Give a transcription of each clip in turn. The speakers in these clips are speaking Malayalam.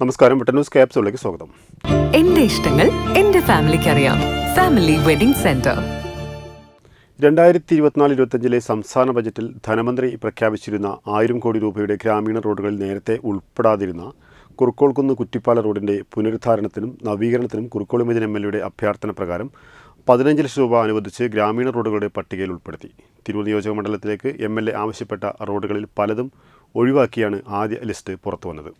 നമസ്കാരം. ന്യൂസ് ക്യാപ്സിലേക്ക് സ്വാഗതം. എന്റെ ഇഷ്ടങ്ങൾ എന്റെ ഫാമിലിക്ക് അറിയാം ഫാമിലി വെഡിംഗ് സെന്റർ. രണ്ടായിരത്തി ഇരുപത്തിനാല് ഇരുപത്തഞ്ചിലെ സംസ്ഥാന ബജറ്റിൽ ധനമന്ത്രി പ്രഖ്യാപിച്ചിരുന്ന ആയിരം കോടി രൂപയുടെ ഗ്രാമീണ റോഡുകളിൽ നേരത്തെ ഉൾപ്പെടാതിരുന്ന കുറുക്കോൾക്കുന്ന് കുറ്റിപ്പാല റോഡിന്റെ പുനരുദ്ധാരണത്തിനും നവീകരണത്തിനും കുറുക്കോൾ മജൻ എം എൽ എയുടെ അഭ്യർത്ഥന പ്രകാരം പതിനഞ്ച് ലക്ഷം രൂപ അനുവദിച്ച് ഗ്രാമീണ റോഡുകളുടെ പട്ടികയിൽ ഉൾപ്പെടുത്തി. തിരൂർ നിയോജക മണ്ഡലത്തിലേക്ക് എം എൽ എ ആവശ്യപ്പെട്ട റോഡുകളിൽ പലതും ഒഴിവാക്കിയാണ് ആദ്യ ലിസ്റ്റ് പുറത്തുവന്നത്.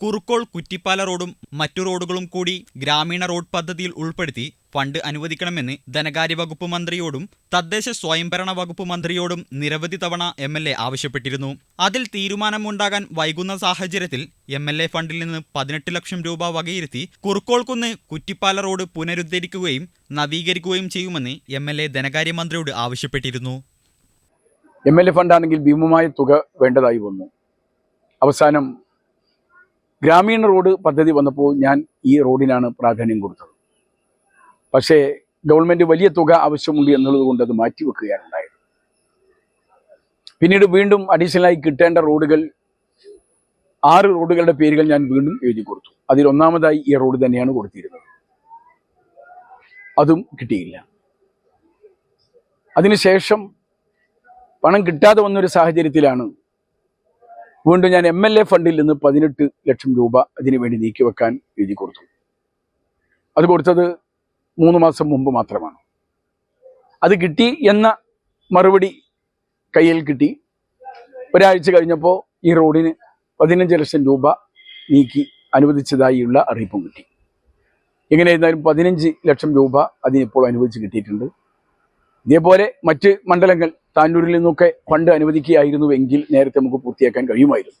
കുറുക്കോൾ കുറ്റിപ്പാല റോഡും മറ്റു റോഡുകളും കൂടി ഗ്രാമീണ റോഡ് പദ്ധതിയിൽ ഉൾപ്പെടുത്തി ഫണ്ട് അനുവദിക്കണമെന്ന് ധനകാര്യ വകുപ്പ് മന്ത്രിയോടും തദ്ദേശ സ്വയംഭരണ വകുപ്പ് മന്ത്രിയോടും നിരവധി തവണ എം എൽ എ ആവശ്യപ്പെട്ടിരുന്നു. അതിൽ തീരുമാനമുണ്ടാകാൻ വൈകുന്ന സാഹചര്യത്തിൽ എം എൽ എ ഫണ്ടിൽ നിന്ന് പതിനെട്ട് ലക്ഷം രൂപ വകയിരുത്തി കുറുക്കോൾക്കുന്ന് കുറ്റിപ്പാല റോഡ് പുനരുദ്ധരിക്കുകയും നവീകരിക്കുകയും ചെയ്യുമെന്ന് എം എൽ എ ധനകാര്യമന്ത്രിയോട് ആവശ്യപ്പെട്ടിരുന്നു. എം എൽ എ ഫണ്ടാണെങ്കിൽ ഭീമമായ തുക വേണ്ടതായി വന്നു. അവസാനം ഗ്രാമീണ റോഡ് പദ്ധതി വന്നപ്പോൾ ഞാൻ ഈ റോഡിനാണ് പ്രാധാന്യം കൊടുത്തത്. പക്ഷേ ഗവൺമെന്റ് വലിയ തുക ആവശ്യമുണ്ട് എന്നുള്ളത് അത് മാറ്റിവെക്കുകയാണ് ഉണ്ടായത് പിന്നീട് വീണ്ടും അഡീഷണലായി കിട്ടേണ്ട റോഡുകൾ ആറ് റോഡുകളുടെ പേരുകൾ ഞാൻ വീണ്ടും എഴുതി കൊടുത്തു. അതിൽ ഒന്നാമതായി ഈ റോഡ് തന്നെയാണ് കൊടുത്തിരുന്നത്. അതും കിട്ടിയില്ല. അതിനുശേഷം പണം കിട്ടാതെ വന്നൊരു സാഹചര്യത്തിലാണ് വീണ്ടും ഞാൻ എം എൽ എ ഫണ്ടിൽ നിന്ന് പതിനെട്ട് ലക്ഷം രൂപ അതിനു വേണ്ടി നീക്കിവെക്കാൻ എഴുതി കൊടുത്തു. അത് കൊടുത്തത് മൂന്ന് മാസം മുമ്പ് മാത്രമാണ്. അത് കിട്ടി എന്ന മറുപടി കയ്യിൽ കിട്ടി. ഒരാഴ്ച കഴിഞ്ഞപ്പോൾ ഈ റോഡിന് പതിനഞ്ച് ലക്ഷം രൂപ നീക്കി അനുവദിച്ചതായുള്ള അറിയിപ്പും കിട്ടി. എങ്ങനെയായിരുന്നാലും പതിനഞ്ച് ലക്ഷം രൂപ അതിനിപ്പോൾ അനുവദിച്ച് കിട്ടിയിട്ടുണ്ട്. ഇതേപോലെ മറ്റ് മണ്ഡലങ്ങൾ താന്നൂരിൽ നിന്നൊക്കെ ഫണ്ട് അനുവദിക്കുകയായിരുന്നുവെങ്കിൽ നേരത്തെ നമുക്ക് പൂർത്തിയാക്കാൻ കഴിയുമായിരുന്നു.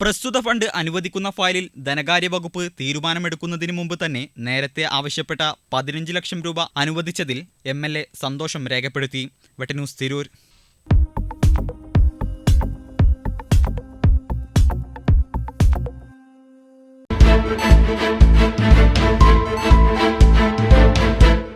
പ്രസ്തുത ഫണ്ട് അനുവദിക്കുന്ന ഫയലിൽ ധനകാര്യ വകുപ്പ് തീരുമാനമെടുക്കുന്നതിന് മുമ്പ് തന്നെ നേരത്തെ ആവശ്യപ്പെട്ട പതിനഞ്ച് ലക്ഷം രൂപ അനുവദിച്ചതിൽ എം എൽ എ സന്തോഷം രേഖപ്പെടുത്തി. വെട്ടന്യൂസ് തിരൂർ.